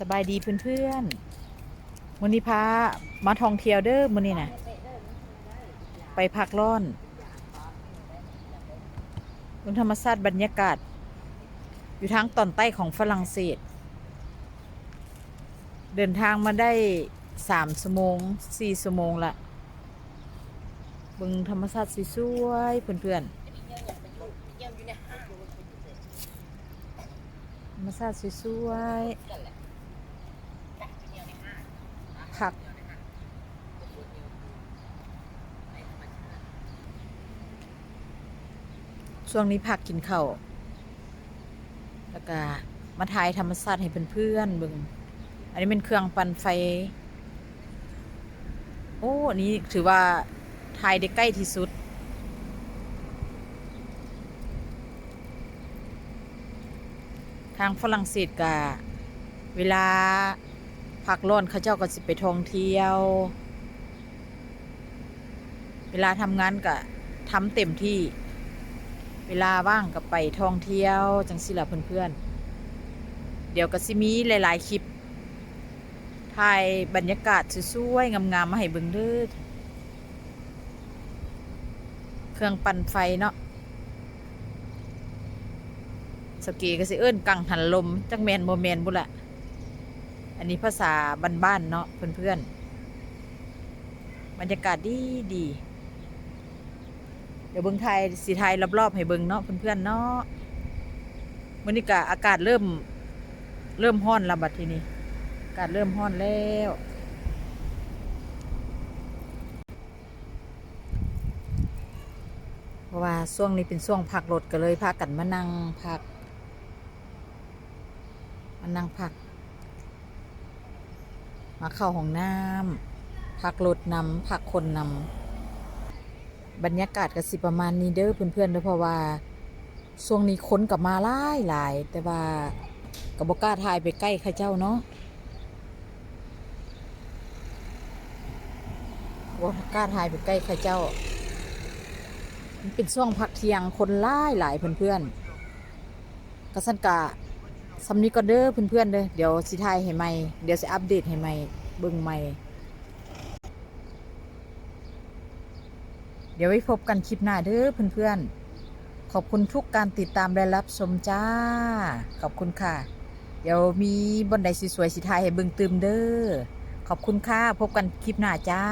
สบายดีเพื่อนๆมื้อนี้พามาท่องเที่ยวเด้อมื้อนี้น่ะไปพักร้อนบนธรรมชาติบรรยากาศ อยู่ทางตอนใต้ของฝรั่งเศส เดินทางมาได้สามชั่วโมงสี่ชั่วโมงละบึงธรรมชาติสวยๆเพื่อนๆ ธรร มชาติสวยๆผักช่วงนี้ผักกินข้าวแล้วก็มาถ่ายธรรมชาติให้เพื่อนๆเบิ่งอันนี้เป็นเครื่องปั่นไฟ โอ้อันนี้ถือว่าถ่ายได้ใกล้ที่สุด ทางฝรั่งเศสกะเวลาพักร้อนเขาเจ้าก็สิไปท่องเที่ยว เวลาทำงานก็ทำเต็มที่ เวลาว่างก็ไปท่องเที่ยวจังสิล่ะเพื่อนๆ เดี๋ยวก็สิมีหลายๆคลิปถ่ายบรรยากาศสวยๆงามๆมาให้เบิ่งเด้อเครื่องปั่นไฟเนาะ สกีก็สิเอิ้นกังหันลม จังแมนโมแมนบุละอันนี้ภาษาบ้านๆเนาะเพื่อนๆบรรยากาศดีดีเดี๋ยวเบิ้งไทยสีไทยรอบๆให้เบิ้งเนาะเพื่อนๆเนาะมื้อนี้ก็อากาศเริ่ม เริ่มร้อนแล้วบัดทีนี้อากาศเริ่มร้อนแล้วเพราะว่าช่วงนี้เป็นช่วงพักรถก็เลยพากันมานั่งพัก มานั่งพัก มาเข้าห้องน้ำพักรถนำพักคนนำบรรยากาศก็สิประมาณนี้เด้อเพื่อนๆเด้อเพราะว่าช่วงนี้คนกับมาหลายหลาย แต่ว่ากับบกล้าถ่ายไปใกล้ข้าเจ้าเนาะบกล้าถ่ายไปใกล้ข้าเจ้า มันเป็นช่วงพักเที่ยงคนหลายหลายเพื่อนๆกระสันกะ สำนี้ก็เด้อเพื่อนๆเด้อเดี๋ยวสิทายให้ใหม่เดี๋ยวสิอัปเดตให้ใหม่เบิ่งใหม่ เดี๋ยวไว้พบกันคลิปหน้าเด้อเพื่อนๆ ขอบคุณทุกการติดตามและรับชมจ้า ขอบคุณค่ะ เดี๋ยวมีบนใดสวยๆสิทายให้เบิ่งตืมเด้อขอบคุณค่ะ พบกันคลิปหน้าจ้า